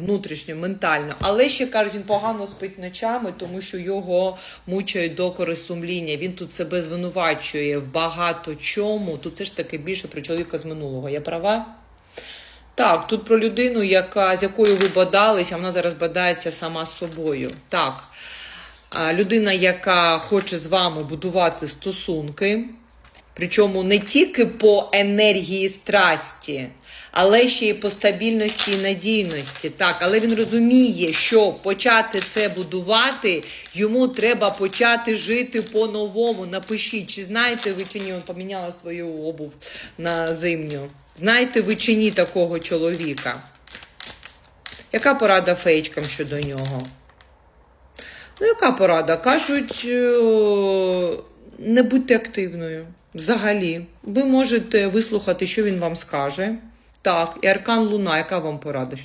внутрішньо, ментально. Але ще кажуть, він погано спить ночами, тому що його мучають докори сумління. Він тут себе звинувачує в багато чому. Тут все ж таки більше про чоловіка з минулого. Я права? Так, тут про людину, яка, з якою ви бадалися, вона зараз бадається сама собою. Так. Людина, яка хоче з вами будувати стосунки, причому не тільки по енергії страсті, але ще й по стабільності і надійності. Так, але він розуміє, що почати це будувати, йому треба почати жити по-новому. Напишіть, чи знаєте ви чи ні, він поміняла свою обув на зимню. Знаєте ви чи ні такого чоловіка? Яка порада феєчкам щодо нього? Ну, яка порада? Кажуть, е, не будьте активною. Взагалі, ви можете вислухати, що він вам скаже. Так, і аркан Луна, яка вам порада?